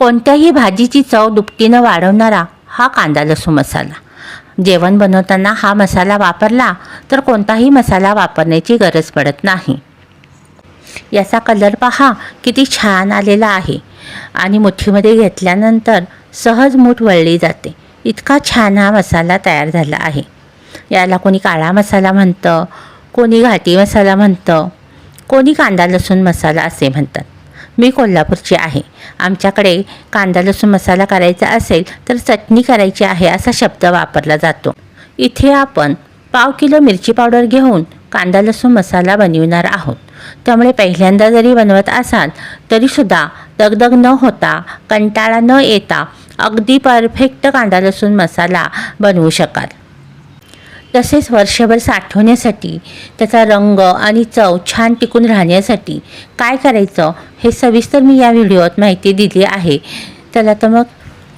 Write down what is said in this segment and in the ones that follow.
कोणत्याही भाजीची चव दुपटीनं वाढवणारा हा कांदा लसूण मसाला. जेवण बनवताना हा मसाला वापरला तर कोणताही मसाला वापरण्याची गरज पडत नाही. याचा कलर पहा किती छान आलेला आहे. आणि मुठीमध्ये घेतल्यानंतर सहज मूठ वळली जाते. इतका छान हा मसाला तयार झाला आहे. याला कोणी काळा मसाला म्हणतं कोणी घाटी मसाला म्हणतं कोणी कांदा लसूण मसाला असे म्हणतात. मी कोल्हापूरची आहे. आमच्याकडे कांदा लसूण मसाला करायचा असेल तर चटणी करायची आहे असा शब्द वापरला जातो. इथे आपण पाव किलो मिरची पावडर घेऊन कांदा लसूण मसाला बनविणार आहोत. त्यामुळे पहिल्यांदा जरी बनवत असाल तरीसुद्धा दगदग न होता कंटाळा न येता अगदी परफेक्ट कांदा लसूण मसाला बनवू शकाल. तसेच वर्षभर साठवण्यासाठी त्याचा रंग आणि चव छान टिकून राहण्यासाठी काय करायचं हे सविस्तर मी या व्हिडिओत माहिती दिली आहे. चला तर मग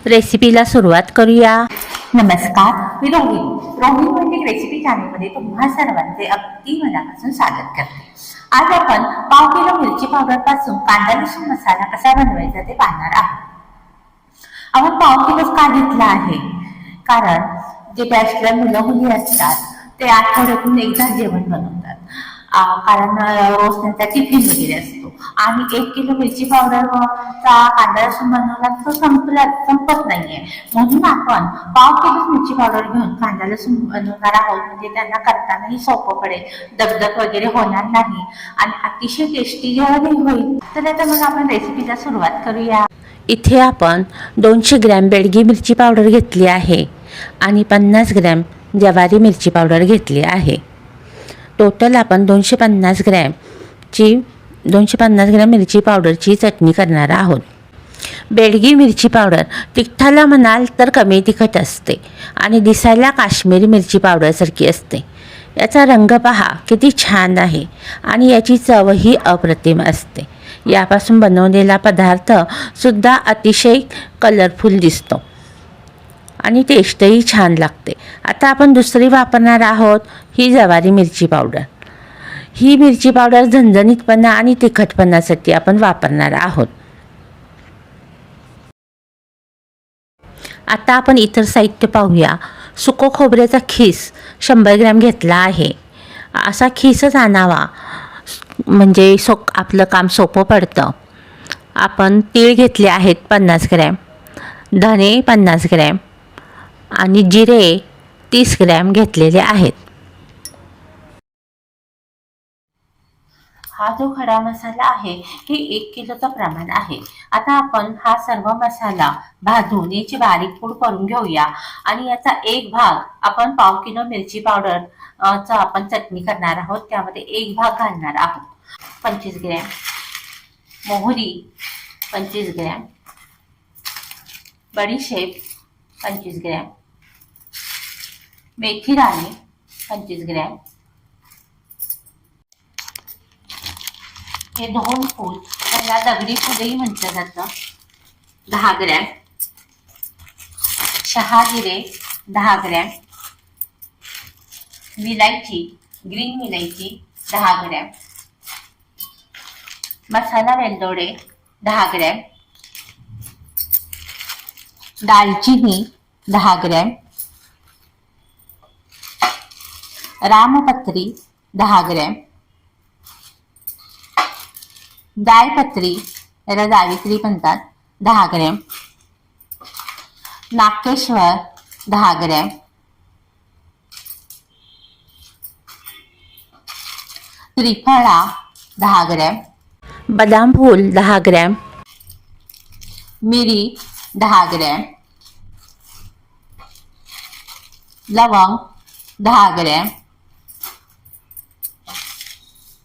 रेसिपीला सुरुवात करूया. नमस्कार मी रोहिणी. रोहिणी म्हणजे रेसिपी चॅनलमध्ये तुम्हा सर्वांचे अगदी मनापासून स्वागत करते. आज आपण पाव किलो मिरची पावडरपासून कांदा लसूण मसाला कसा बनवायचा ते पाहणार आहोत. आपण पाव किलोच का घेतला आहे? कारण जे बॅचलर मुलं मुली असतात ते आठवड्यातून एकदा जेवण बनवतात. कारण रोज त्यांचा टिफिन वगैरे असतो. आणि एक किलो मिरची पावडरचा कांदा लसूण बनवला तर तो संपला संपत नाहीये. म्हणून आपण पाव किलो मिरची पावडर घेऊन कांदा लसूण बनवणार आहोत. म्हणजे त्यांना करतानाही सोपं पडेल. दगदग वगैरे होणार नाही. आणि अतिशय टेस्टी जेव्हा होईल. तर आता मग आपण रेसिपीला सुरुवात करूया. इथे आपण दोनशे ग्रॅम बेडगी मिरची पावडर घेतली आहे. आणि पन्नास ग्रॅम ज्वारी मिरची पावडर घेतली आहे. टोटल आपण दोनशे पन्नास ग्रॅमची दोनशे पन्नास ग्रॅम मिरची पावडरची चटणी करणार आहोत. बेडगी मिरची पावडर तिखटाला म्हणाल तर कमी तिखट असते आणि दिसायला काश्मीरी मिरची पावडरसारखी असते. याचा रंग पहा किती छान आहे आणि याची चवही अप्रतिम असते. यापासून बनवलेला पदार्थ सुद्धा अतिशय कलरफुल दिसतो. आणि टेस्टही छान लागते. आता आपण दुसरी वापरणार आहोत ही जवारी मिरची पावडर. ही मिरची पावडर झणझणीतपणा आणि तिखटपणासाठी आपण वापरणार आहोत. आता आपण इतर साहित्य पाहूया. सुको खोबऱ्याचा खीस शंभर ग्रॅम घेतला आहे. असा खीसच आणावा. म्हणजे सो आपलं काम सोपं पडतं. आपण तीळ घेतले आहेत पन्नास ग्रॅम. धने पन्नास ग्रॅम. आणि जिरे तीस ग्रॅम घेतलेले आहेत. हा जो खडा मसाला आहे हे एक किलोचं प्रमाण आहे. आता आपण हा सर्व मसाला भाजून याची बारीक पूड करून घेऊया. आणि याचा एक भाग आपण पाव किलो मिरची पावडर चा आपण चटणी करणार आहोत. त्यामध्ये एक भाग घालणार आहोत. पंचवीस ग्रॅम. मोहरी पंचवीस ग्रॅम. बडीशेप पंचवीस ग्रॅम. मेथी दाणे पंचवीस ग्रॅम. हे दोन फूल त्याला दगडी फुलही म्हटलं जातं. दहा ग्रॅम. शहा जिरे दहा ग्रॅम. विलायची ग्रीन विलायची दहा ग्रॅम. मसाला वेलदोडे दहा ग्रॅम. दालचिनी दहा ग्रॅम. रामपत्री दहा ग्रॅम जायपत्री याला जावित्री म्हणतात दहा ग्रॅम नाकेश्वर दहा ग्रॅम त्रिफळा दहा ग्रॅम बदाम फूल दहा ग्रॅम मिरी दहा ग्रॅम लवंग दहा ग्रॅम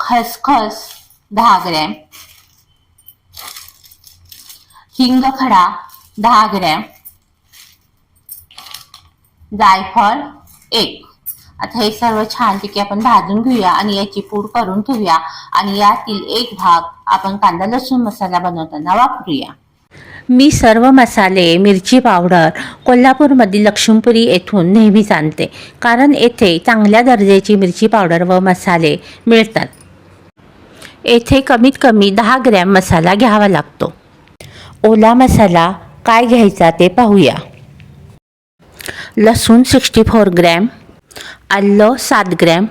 खसखस दहा ग्रॅम हिंग खडा दहा ग्रॅम जायफळ एक. आता हे सर्व छानपैकी आपण भाजून घेऊया आणि याची पूड करून ठेवूया. आणि यातील एक भाग आपण कांदा लसूण मसाला बनवताना वापरूया. मी सर्व मसाले मिरची पावडर कोल्हापूरमधील लक्ष्मीपुरी येथून नेहमीच आणते. कारण येथे चांगल्या दर्जाची मिरची पावडर व मसाले मिळतात. येथे कमीत कमी दहा ग्रॅम मसाला घ्यावा लागतो. ओला मसाला काय घ्यायचा ते पाहूया. लसूण सिक्स्टी फोर ग्रॅम आलं सात ग्रॅम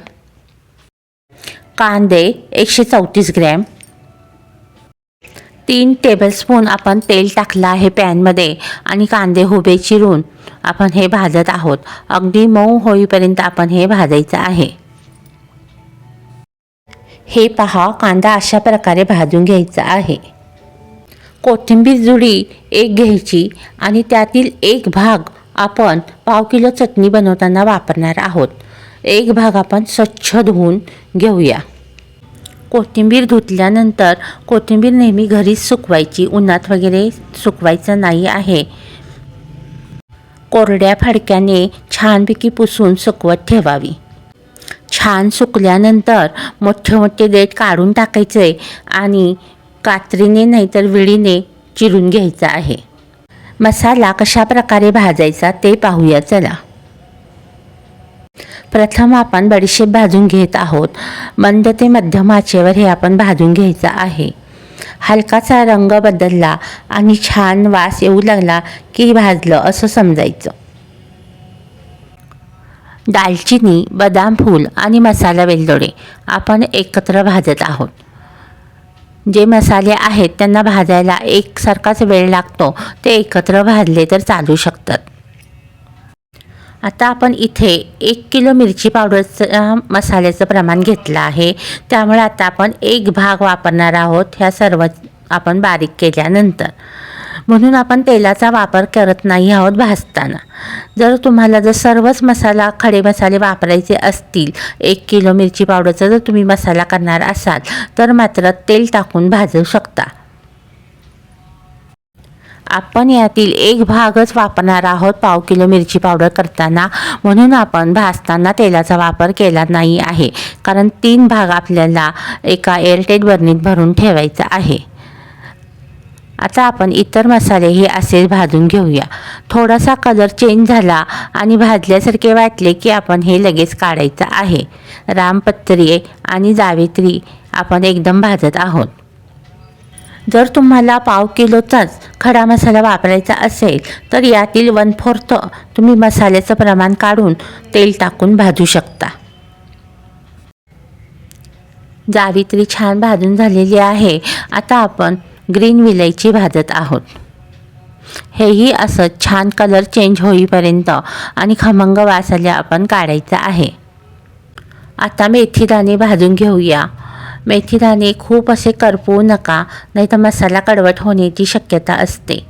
कांदे एकशे चौतीस ग्रॅम तीन टेबलस्पून आपण तेल टाकलं आहे पॅनमध्ये आणि कांदे हुबे चिरून आपण हे भाजत आहोत. अगदी मऊ होईपर्यंत आपण हे भाजायचं आहे. हे पहा कांदा अशा प्रकारे भाजून घ्यायचा आहे. कोथिंबीर जुडी एक घ्यायची आणि त्यातील एक भाग आपण पाव किलो चटणी बनवताना वापरणार आहोत. एक भाग आपण स्वच्छ धुवून घेऊया. कोथिंबीर धुतल्यानंतर कोथिंबीर नेहमी घरीच सुकवायची उन्हात वगैरे सुकवायचं नाही आहे. कोरड्या फडक्याने छानपैकी पुसून सुकवत ठेवावी. छान सुकल्यानंतर मोठे मोठे देठ काढून टाकायचे आणि कात्रीने नाहीतर विळीने चिरून घ्यायचा आहे. मसाला कशा प्रकारे भाजायचा ते पाहूया चला. प्रथम आपण बडीशेप भाजून घेत आहोत. मंद ते मध्यम आचेवर हे आपण भाजून घ्यायचं आहे. हलकासा रंग बदलला आणि छान वास येऊ लागला की भाजलं असं समजायचं. दालचिनी बदाम फूल आणि मसाला वेलदोडे आपण एकत्र भाजत आहोत. जे मसाले आहेत त्यांना भाजायला एकसारखाच वेळ लागतो. ते एकत्र भाजले तर चालू शकतात. आता आपण इथे एक किलो मिरची पावडरचं मसाल्याचं प्रमाण घेतलं आहे. त्यामुळे आता आपण एक भाग वापरणार आहोत. ह्या सर्व आपण बारीक केल्यानंतर. म्हणून आपण तेलाचा वापर करत नाही आहोत भाजताना. जर तुम्हाला जर सर्वच मसाला खडे मसाले वापरायचे असतील एक किलो मिरची पावडरचा जर तुम्ही मसाला करणार असाल तर मात्र तेल टाकून भाजू शकता. आपण यातील एक भागच वापरणार आहोत पाव किलो मिरची पावडर करताना. म्हणून आपण भाजताना तेलाचा वापर केला नाही आहे. कारण तीन भाग आपल्याला एका एअरटेट बर्नीत भरून ठेवायचा आहे. आता आपण इतर मसालेही असे भाजून घेऊया. थोडासा कलर चेंज झाला आणि भाजल्यासारखे वाटले की आपण हे लगेच काढायचं आहे. रामपत्री आणि जावेत्री आपण एकदम भाजत आहोत. जर तुम्हाला पाव किलोचाच खडा मसाला वापरायचा असेल तर यातील वन फोर्थ तुम्ही मसाल्याचं प्रमाण काढून तेल टाकून भाजू शकता. जावित्री छान भाजून झालेली आहे. आता आपण ग्रीन विलायची भाजत आहोत. हेही असं छान कलर चेंज होईपर्यंत आणि खमंग वासाला आपण काढायचं आहे. आता मेथीदाणे भाजून घेऊया. मेथीदाणे खूप असे करपवू नका नाही तर मसाला कडवट होण्याची शक्यता असते.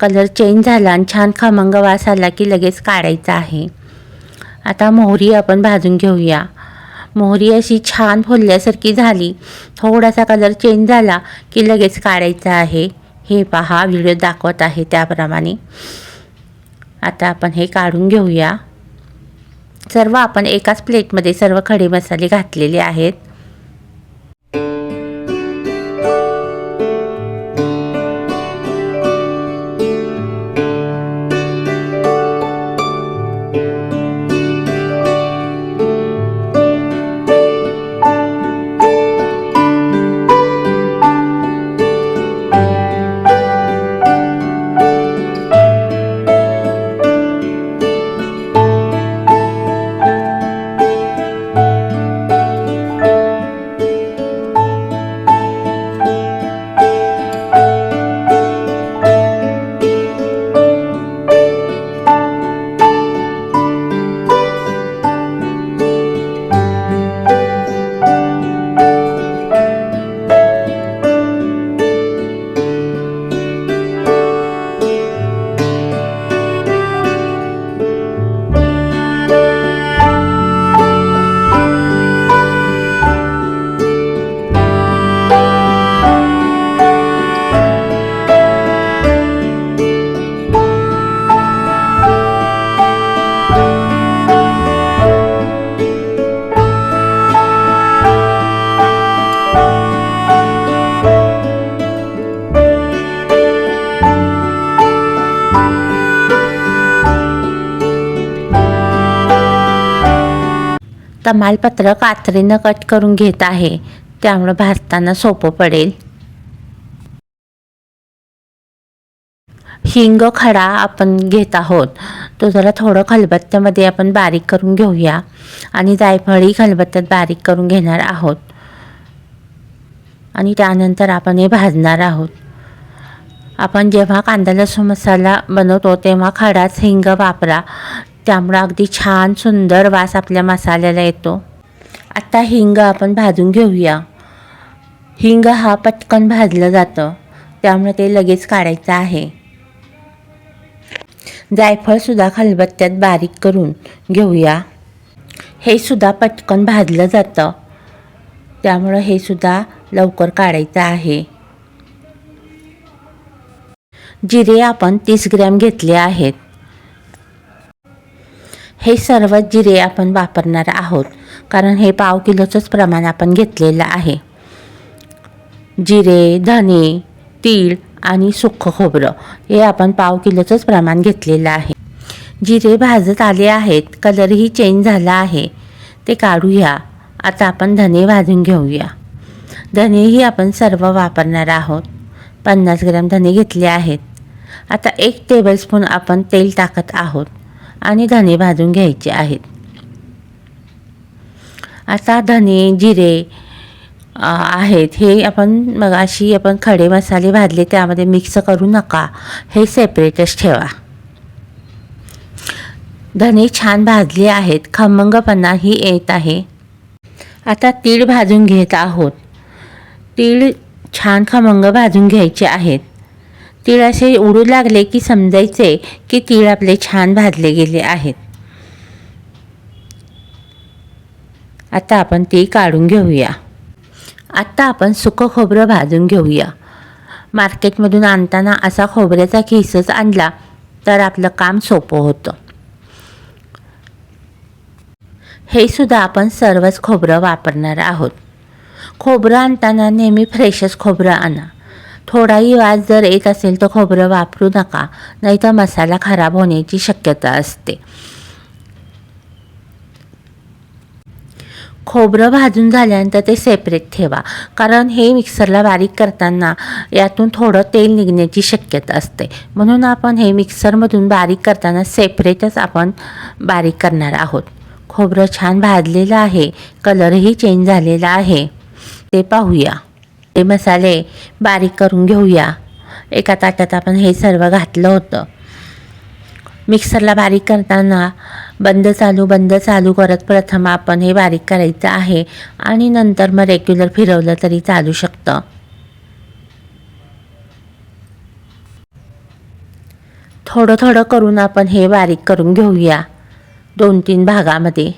कलर चेंज झाला आणि छान खमंग वास आला की लगेच काढायचा आहे. आता मोहरी आपण भाजून घेऊया. मोहरी अशी छान फुलल्यासारखी झाली. थोडासा कलर चेंज झाला की लगेच काढायचा आहे. हे पहा व्हिडिओ दाखवत आहे त्याप्रमाणे. आता आपण हे काढून घेऊया. सर्व आपण एकाच प्लेटमध्ये सर्व खडे मसाले घातलेले आहेत. तमालपत्र कात्रीनं कट करून घेत आहे. त्यामुळं भाजताना सोपं पडेल. हिंग खडा आपण घेत आहोत. तो जरा थोडं खलबत्त्यामध्ये आपण बारीक करून घेऊया. आणि जायफळी खलबत्त्यात बारीक करून घेणार आहोत. आणि त्यानंतर आपण हे भाजणार आहोत. आपण जेव्हा कांदा लसूण मसाला बनवतो तेव्हा खडाच हिंग वापरा. त्यामुळं अगदी छान सुंदर वास आपल्या मसाल्याला येतो. आता हिंग आपण भाजून घेऊया. हिंग हा पटकन भाजलं जातं. त्यामुळे ते लगेच काढायचं आहे. जायफळसुद्धा खलबत्त्यात बारीक करून घेऊया. हे सुद्धा पटकन भाजलं जातं. त्यामुळं हे सुद्धा लवकर काढायचं आहे. जिरे आपण तीस ग्रॅम घेतले आहेत. हे सर्व जिरे आपण वापरणार आहोत कारण हे पाव किलोचंच प्रमाण आपण घेतलेलं आहे. जिरे धने तीळ आणि सुखं खोबरं हे आपण पाव किलोचंच प्रमाण घेतलेलं आहे. जिरे भाजत आले आहेत कलरही चेंज झाला आहे. ते काढूया. आता आपण धने भाजून घेऊया. धनेही आपण सर्व वापरणार आहोत. पन्नास ग्रॅम धने घेतले आहेत. आता एक टेबलस्पून आपण तेल टाकत आहोत. आणि धने भाजून घ्यायचे आहेत. आता धने जिरे आहेत. हे आपण मग अशी आपण खडे मसाले भाजले त्यामध्ये मिक्स करू नका. हे सेपरेटच ठेवा. धने छान भाजले आहेत. खमंगपणाही येत आहे. आता तीळ भाजून घेत आहोत. तीळ छान खमंग भाजून घ्यायचे आहेत. तीळ असे उडू लागले की समजायचे की तीळ आपले छान भाजले गेले आहेत. आता आपण ते काढून घेऊया. आत्ता आपण सुकं खोबरं भाजून घेऊया. मार्केटमधून आणताना असा खोबऱ्याचा खिसच आणला तर आपलं काम सोपं होतं. हे सुद्धा आपण सर्वच खोबरं वापरणार आहोत. खोबरं आणताना नेहमी फ्रेशच खोबरं आणा. थोडाही वास जर येत असेल तर खोबरं वापरू नका नाहीतर मसाला खराब होण्याची शक्यता असते. खोबरं भाजून झाल्यानंतर ते सेपरेट ठेवा कारण हे मिक्सरला बारीक करताना यातून थोडं तेल निघण्याची शक्यता असते. म्हणून आपण हे मिक्सरमधून बारीक करताना सेपरेटच आपण बारीक करणार आहोत. खोबरं छान भाजलेलं आहे कलरही चेंज झालेला आहे. ते पाहूया. ते मसाले बारीक करून घेऊया. एका ताटात आपण हे सर्व घातलं होतं. मिक्सरला बारीक करताना बंद चालू बंद चालू करत प्रथम आपण हे बारीक करायचं आहे आणि नंतर मग रेग्युलर फिरवलं तरी चालू शकतं. थोडं थोडं करून आपण हे बारीक करून घेऊया. दोन तीन भागामध्ये.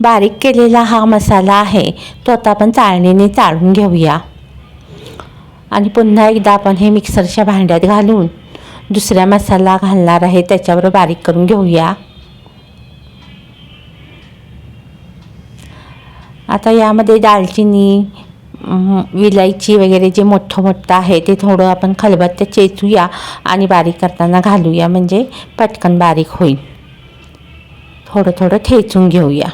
बारीक केलेला हा मसाला आहे तो आता आपण चाळणीने चाळून घेऊया. आणि पुन्हा एकदा आपण हे मिक्सरच्या भांड्यात घालून दुसरा मसाला घालणार आहे त्याच्यावर बारीक करून घेऊया. आता यामध्ये दालचिनी विलायची वगैरे जे मोठं मोठं आहे ते थोडं आपण खलबत्त्या चेचूया आणि बारीक करताना घालूया म्हणजे पटकन बारीक होईल. थोडं थोडं ठेचून घेऊया.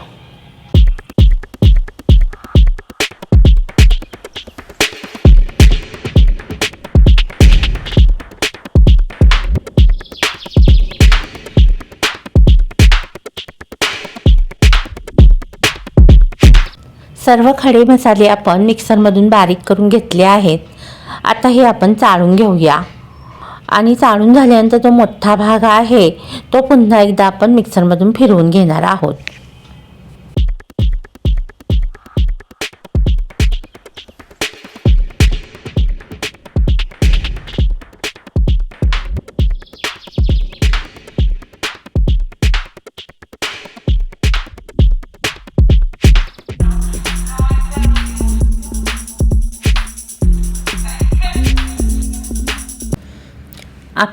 सर्व खडे मसाले आपण मिक्सरमधून बारीक करून घेतले आहेत. आता हे आपण चाळून घेऊया. आणि चाळून झाल्यानंतर जो मोठा भाग आहे तो पुन्हा एकदा आपण मिक्सरमधून फिरवून घेणार आहोत.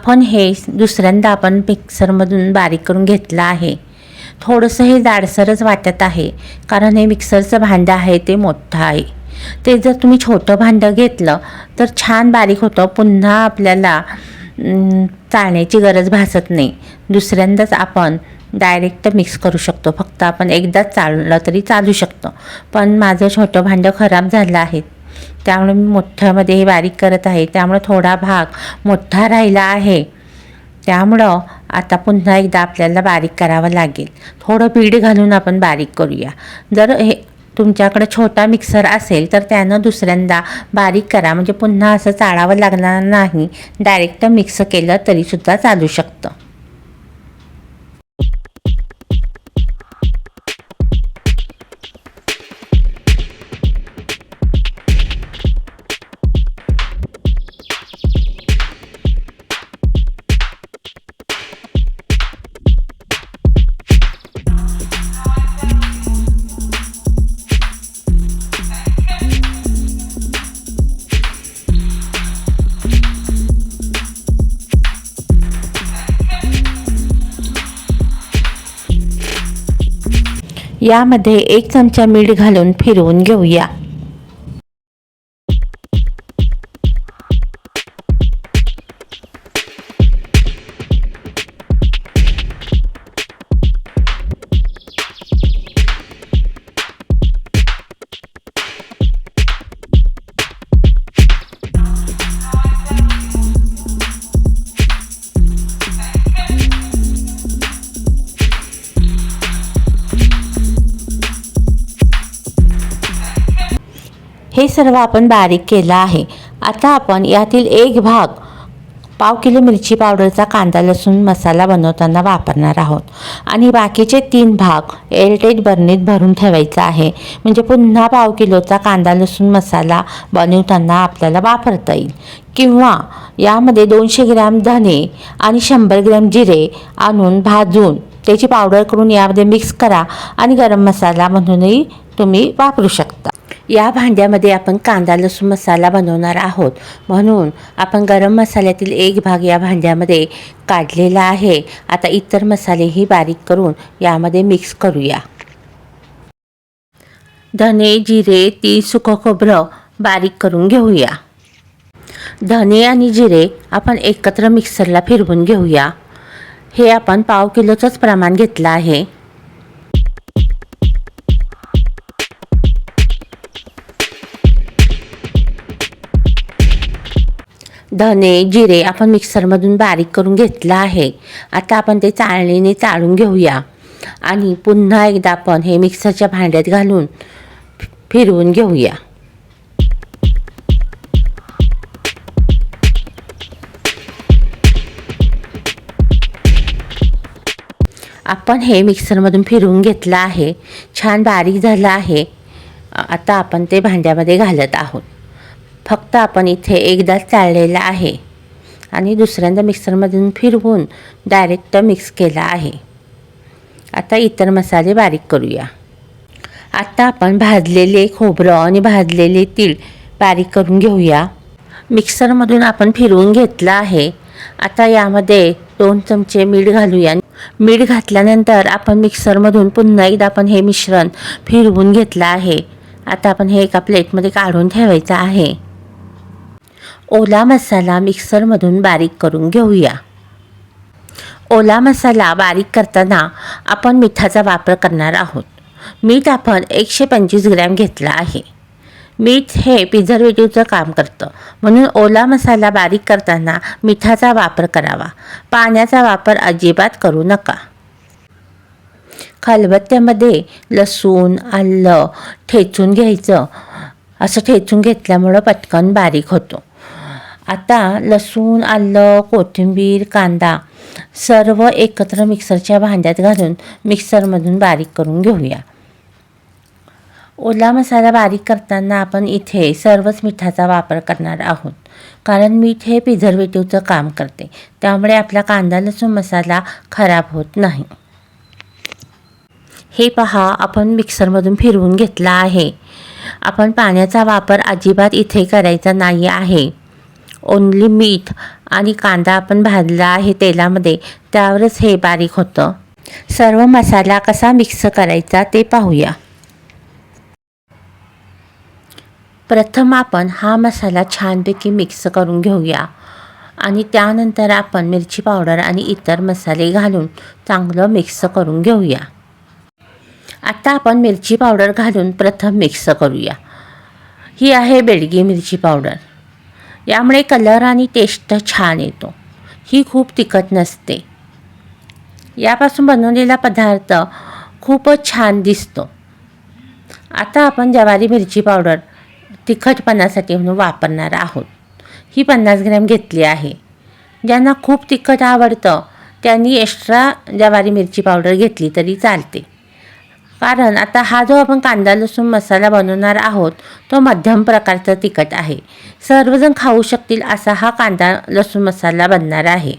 आपण हे दुसऱ्यांदा आपण मिक्सरमधून बारीक करून घेतलं आहे. थोडंसं हे जाडसरच वाटत आहे कारण हे मिक्सरचं भांडं आहे ते मोठं आहे. ते जर तुम्ही छोटं भांडं घेतलं तर छान बारीक होतं पुन्हा आपल्याला चालण्याची गरज भासत नाही. दुसऱ्यांदाच आपण डायरेक्ट मिक्स करू शकतो. फक्त आपण एकदाच चाललं तरी चालू शकतो. पण माझं छोटं भांडं खराब झालं आहे त्यामुळे मी मोठ्ठ्यामध्ये हे बारीक करत आहे. त्यामुळे थोडा भाग मोठा राहिला आहे. त्यामुळं आता पुन्हा एकदा आपल्याला बारीक करावं लागेल. थोडं पीठ घालून आपण बारीक करूया. जर हे तुमच्याकडे छोटा मिक्सर असेल तर त्यानं दुसऱ्यांदा बारीक करा. म्हणजे पुन्हा असं चाळावं लागणार नाही. डायरेक्ट मिक्स केलं तरीसुद्धा चालू शकतं. यामध्ये एक चमचा मीठ घालून फिरवून घेऊया. सर्व आपण बारीक केला आहे. आता आपण यातील एक भाग पाव किलो मिरची पावडरचा कांदा लसूण मसाला बनवताना वापरणार आहोत. आणि बाकीचे तीन भाग एअरटेट बर्नीत भरून ठेवायचा आहे. म्हणजे पुन्हा पाव किलोचा कांदा लसूण मसाला बनवताना आपल्याला वापरता येईल. किंवा यामध्ये दोनशे ग्रॅम धने आणि शंभर ग्रॅम जिरे आणून भाजून त्याची पावडर करून यामध्ये मिक्स करा आणि गरम मसाला म्हणूनही तुम्ही वापरू शकता. या भांड्यामध्ये आपण कांदा लसूण मसाला बनवणार आहोत. म्हणून आपण गरम मसाल्यातील एक भाग या भांड्यामध्ये काढलेला आहे. आता इतर मसालेही बारीक करून यामध्ये मिक्स करूया. धने जिरे ती सुकं खोबरं बारीक करून घेऊया. धने आणि जिरे आपण एकत्र मिक्सरला फिरवून घेऊया. हे आपण पाव किलोचंच प्रमाण घेतलं आहे. धने जिरे आपण मिक्सरमधून बारीक करून घेतलं आहे. आता आपण ते चाळणीने चाळून घेऊया. आणि पुन्हा एकदा आपण हे मिक्सरच्या भांड्यात घालून फिरवून घेऊया. आपण हे मिक्सरमधून फिरवून घेतलं आहे. छान बारीक झालं आहे. आता आपण ते भांड्यामध्ये घालत आहोत. फक्त आपण इथे एकदाच चाळलेलं आहे आणि दुसऱ्यांदा मिक्सरमधून फिरवून डायरेक्ट मिक्स केला आहे. आता इतर मसाले बारीक करूया. आता आपण भाजलेले खोबरं आणि भाजलेले तीळ बारीक करून घेऊया. मिक्सरमधून आपण फिरवून घेतलं आहे. आता यामध्ये दोन चमचे मीठ घालूया. मीठ घातल्यानंतर आपण मिक्सरमधून पुन्हा एकदा आपण हे मिश्रण फिरवून घेतलं आहे. आता आपण हे एका प्लेटमध्ये काढून ठेवायचं आहे. ओला मसाला मिक्सरमधून बारीक करून घेऊया. ओला मसाला बारीक करताना आपण मिठाचा वापर करणार आहोत. मीठ आपण एकशे पंचवीस ग्रॅम घेतला आहे. मीठ हे प्रिझर्वेटिव्हचं काम करतं. म्हणून ओला मसाला बारीक करताना मिठाचा वापर करावा. पाण्याचा वापर अजिबात करू नका. खलबत्त्यामध्ये लसूण आलं ठेचून घ्यायचं. असं ठेचून घेतल्यामुळं पटकन बारीक होतो. आता लसूण आलं कोथिंबीर कांदा सर्व एकत्र मिक्सरच्या भांड्यात घालून मिक्सरमधून बारीक करून घेऊया. ओला मसाला बारीक करताना आपण इथे सर्वच मिठाचा वापर करणार आहोत. कारण मीठ हे प्रिझर्वेटिव्हचं काम करते. त्यामुळे आपला कांदा लसूण मसाला खराब होत नाही. हे पहा आपण मिक्सरमधून फिरवून घेतला आहे. आपण पाण्याचा वापर अजिबात इथे करायचा नाही आहे. ओन्ली मीठ आणि कांदा आपण भाजला आहे तेलामध्ये त्यावरच हे बारीक होतं. सर्व मसाला कसा मिक्स करायचा ते पाहूया. प्रथम आपण हा मसाला छानपैकी मिक्स करून घेऊया. आणि त्यानंतर आपण मिरची पावडर आणि इतर मसाले घालून चांगलं मिक्स करून घेऊया. आता आपण मिरची पावडर घालून प्रथम मिक्स करूया. ही आहे बेडगी मिरची पावडर. यामुळे कलर आणि टेस्ट छान येतो. ही खूप तिखट नसते. यापासून बनवलेला पदार्थ खूपच छान दिसतो. आता आपण ज्वारी मिरची पावडर तिखटपणासाठी म्हणून वापरणार आहोत. ही पन्नास ग्रॅम घेतली आहे. ज्यांना खूप तिखट आवडतं त्यांनी एक्स्ट्रा ज्वारी मिरची पावडर घेतली तरी चालते. कारण आता हा जो आपण कांदा लसूण मसाला बनवणार आहोत तो मध्यम प्रकारचा तिखट आहे. सर्वजण खाऊ शकतील असा हा कांदा लसूण मसाला बनणार आहे.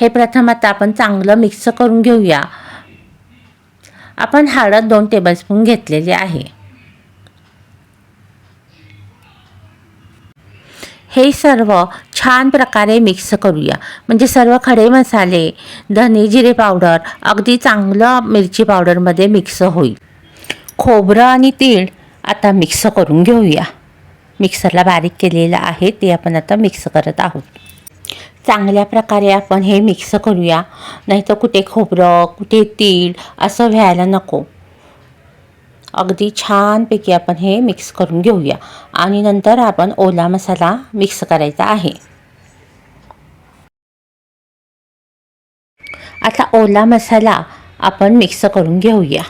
हे प्रथम आता आपण चांगलं मिक्स करून घेऊया. आपण हळद दोन टेबलस्पून घेतलेले आहे. हे सर्व छान प्रकारे मिक्स करूया. म्हणजे सर्व खडे मसाले धने जिरे पावडर अगदी चांगलं मिरची पावडरमध्ये मिक्स होईल. खोबरं आणि तीळ आता मिक्स करून घेऊया. मिक्सरला बारीक केलेलं आहे ते आपण आता मिक्स करत आहोत. चांगल्या प्रकारे आपण हे मिक्स करूया. नाहीतर कुठे खोबरं कुठे तीळ असं व्हायला नको. अगदी छानपैकी आपण हे मिक्स करून घेऊया. आणि नंतर आपण ओला मसाला मिक्स करायचा आहे. आता ओला मसाला आपण मिक्स करून घेऊया.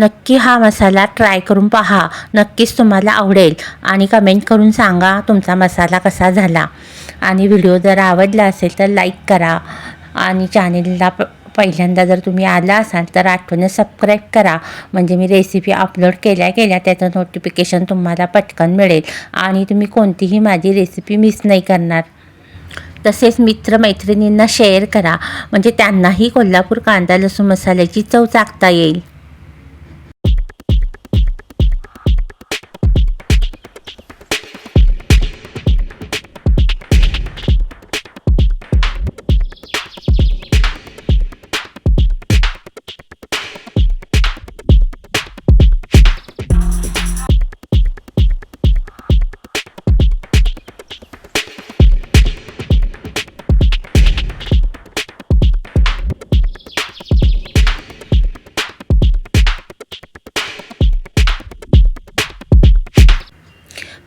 नक्की हा मसाला ट्राय करून पहा. नक्कीच तुम्हाला आवडेल. आणि कमेंट करून सांगा तुमचा मसाला कसा झाला. आणि व्हिडिओ जर आवडला असेल तर लाईक करा. आणि चॅनेलला प पहिल्यांदा जर तुम्ही आला असाल तर आठवणं सबस्क्राईब करा. म्हणजे मी रेसिपी अपलोड केल्या केल्या त्याचं नोटिफिकेशन तुम्हाला पटकन मिळेल. आणि तुम्ही कोणतीही माझी रेसिपी मिस नाही करणार. तसेच मित्रमैत्रिणींना शेअर करा. म्हणजे त्यांनाही कोल्हापूर कांदा लसूण मसाल्याची चव चाकता येईल.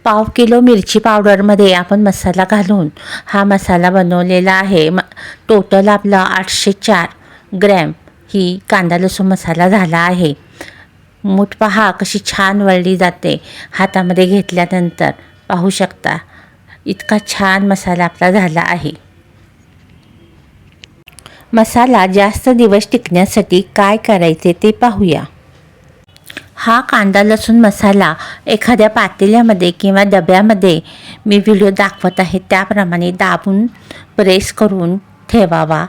पाव किलो मिरची पावडरमध्ये आपण मसाला घालून हा मसाला बनवलेला आहे. म टोटल आपलं आठशे चार ग्रॅम ही कांदा लसूण मसाला झाला आहे. मूठ पहा कशी छान वळली जाते. हातामध्ये घेतल्यानंतर पाहू शकता इतका छान मसाला आपला झाला आहे. मसाला जास्त दिवस टिकण्यासाठी काय करायचे ते पाहूया. हा कांदा लसूण मसाला एखाद्या पातेल्यामध्ये किंवा डब्यामध्ये मी व्हिडिओ दाखवत आहे. त्याप्रमाणे दाबून प्रेस करून ठेवावा.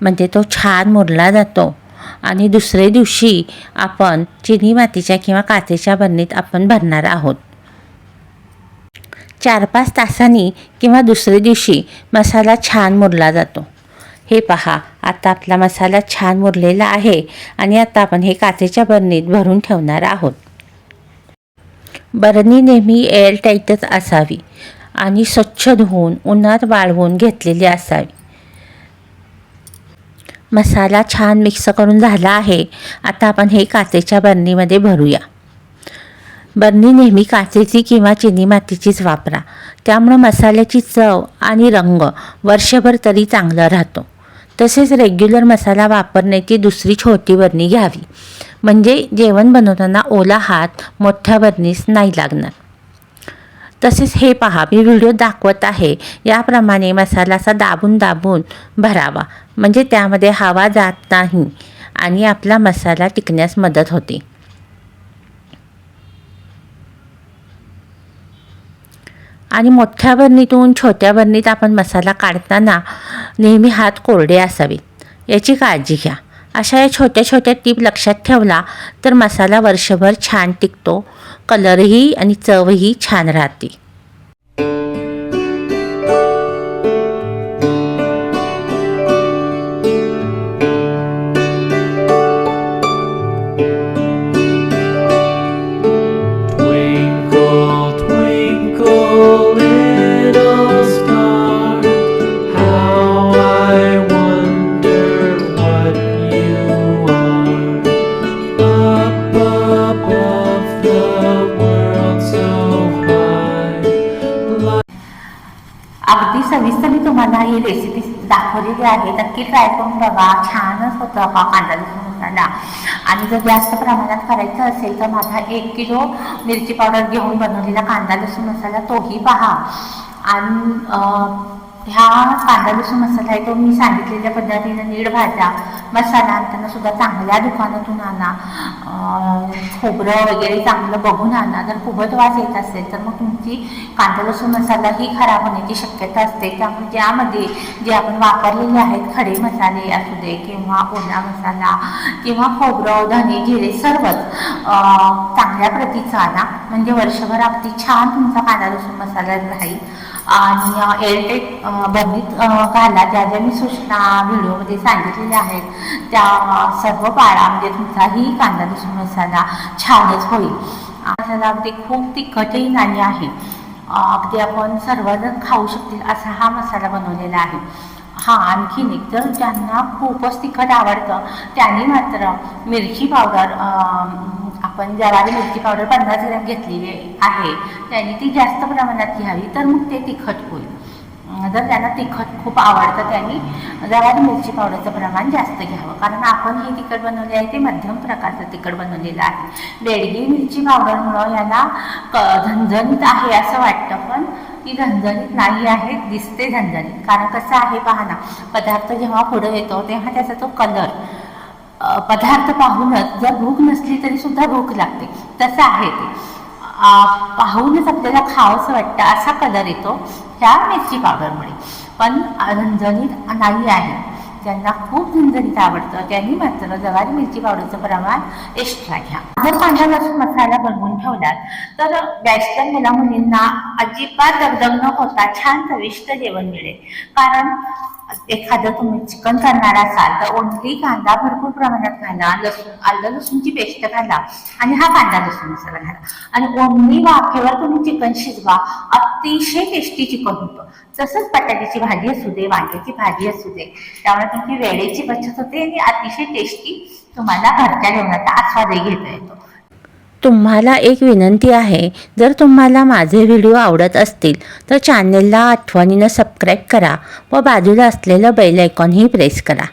म्हणजे तो छान मुरला जातो. आणि दुसरे दिवशी आपण चिनी मातीच्या किंवा काचेच्या बरणीत आपण भरणार आहोत. चार पाच तासांनी किंवा दुसऱ्या दिवशी मसाला छान मुरला जातो. हे पहा आता आपला मसाला छान मुरलेला आहे आणि आता आपण हे काचेच्या बरणीत भरून ठेवणार आहोत. बरणी नेहमी एअरटाईटच असावी आणि स्वच्छ धुवून उन्हात वाळवून घेतलेली असावी. मसाला छान मिक्स करून झाला आहे आता आपण हे काचेच्या बरणीमध्ये भरूया. बरणी नेहमी काचेची किंवा चिनी मातीचीच वापरा त्यामुळं मसाल्याची चव आणि रंग वर्षभर तरी चांगला राहतो. तसेच रेग्युलर मसाला वापरण्याची दुसरी छोटी बरणी घ्यावी. म्हणजे जेवण बनवताना ओला हात मोठ्या बरणीस नाही लागणार. तसेच हे पहा मी व्हिडिओ दाखवत आहे. याप्रमाणे मसालाचा दाबून दाबून भरावा. म्हणजे त्यामध्ये हवा जात नाही आणि आपला मसाला टिकण्यास मदत होते. आणि मोठ्या बरणीतून छोट्या बरणीत आपण मसाला काढताना नेहमी हात कोरडे असावेत याची काळजी घ्या. अशा या छोट्या छोट्या टीप लक्षात ठेवला तर मसाला वर्षभर छान टिकतो. कलरही आणि चवही छान राहते. ही रेसिपी दाखवलेली आहे. नक्की ट्राय करून बघा. छानच होतं हा कांदा लसूण मसाला आणि जर जास्त प्रमाणात करायचं असेल तर माझा एक किलो मिरची पावडर घेऊन बनवलेला कांदा लसूण मसाला तोही पहा. आणि ह्या कांदा लसूण मसाला आहे तो मी सांगितलेल्या पद्धतीनं नीड भाजा मसाला आणताना सुद्धा चांगल्या दुकानातून आणा. खोबरं वगैरे चांगलं बघून आणा. जर खूपच वास येत असेल तर मग तुमची कांदा लसूण मसाला ही खराब होण्याची शक्यता असते. त्यामुळे ज्यामध्ये जे आपण वापरलेले आहेत खडे मसाले असू दे किंवा ओला मसाला किंवा खोबरं धने जिरे सर्वच चांगल्या प्रतीचं आणा. म्हणजे वर्षभर अगदी छान तुमचा कांदा लसूण मसाला राहील. आणि एअरटेट बंदीत घाला ज्या ज्या मी सूचना व्हिडिओमध्ये सांगितलेल्या आहेत त्या सर्व पाळा म्हणजे तुमचाही कांदा लसूण मसाला छानच होईल. मसाला ते खूप तिखटही नाही आहे. अगदी आपण सर्वजण खाऊ शकतील असा हा मसाला बनवलेला आहे. हा आणखीन एक तर ज्यांना खूपच तिखट आवडतं त्यांनी मात्र मिरची पावडर आपण ज्वारी मिरची पावडर पन्नास ग्रॅम घेतलेली आहे त्यांनी ती जास्त प्रमाणात घ्यावी तर मग ते तिखट होईल. जर त्यांना तिखट खूप आवडतं त्यांनी ज्वारी मिरची पावडरचं प्रमाण जास्त घ्यावं. कारण आपण हे तिखट बनवले आहे ते मध्यम प्रकारचं तिखट बनवलेलं आहे. बेडगी मिरची पावडरमुळं याला क झणझणीत आहे असं वाटतं पण ती झणझणीत नाही आहे दिसते झणझणीत. कारण कसं आहे पहा ना पदार्थ जेव्हा पुढं येतो तेव्हा त्याचा तो कलर पदार्थ पाहूनच जर भूक नसली तरी सुद्धा भूक लागते. तसं आहे ते. पाहूनच आपल्याला खावंसं वाटतं असा कलर येतो ह्या मिरची पावडरमुळे. पण झणझणीत नाही आहे. ज्यांना खूप झणझणीत आवडतं त्यांनी मात्र जवारी मिरची पावडरचं प्रमाण एक्स्ट्रा घ्या. जर कांदा लसूण मसाला बनवून ठेवलात तर बॅचलर मुला मुलींना अजिबात दगदग न होता छान चविष्ट जेवण मिळेल. कारण एखादं तुम्ही चिकन करणार असाल तर ओन्ली कांदा भरपूर प्रमाणात घाला लसूण आलं लसूणची पेस्ट घाला आणि हा कांदा लसूण मसाला घाला. आणि ओनली वाफेवर तुम्ही चिकन शिजवा. अतिशय टेस्टी चिकन होतं. तसंच बटाट्याची भाजी असू दे वांग्याची भाजी असू दे. त्यामुळे तुमची वेळेची बचत होते आणि अतिशय टेस्टी तुम्हाला घरच्या जेवणाचा आस्वादही घेता येतो. तुम्हाला एक विनंती आहे जर तुम्हाला माझे व्हिडिओ आवडत असतील तर चॅनेलला आठवणीनं सबस्क्राईब करा व बाजूला असलेलं बेल आयकॉनही प्रेस करा.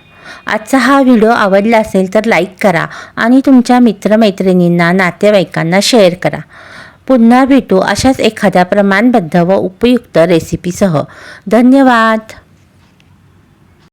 आजचा हा व्हिडिओ आवडला असेल तर लाईक करा आणि तुमच्या मित्रमैत्रिणींना नातेवाईकांना शेअर करा. पुन्हा भेटू अशाच एखाद्या प्रमाणबद्ध व उपयुक्त रेसिपीसह. धन्यवाद!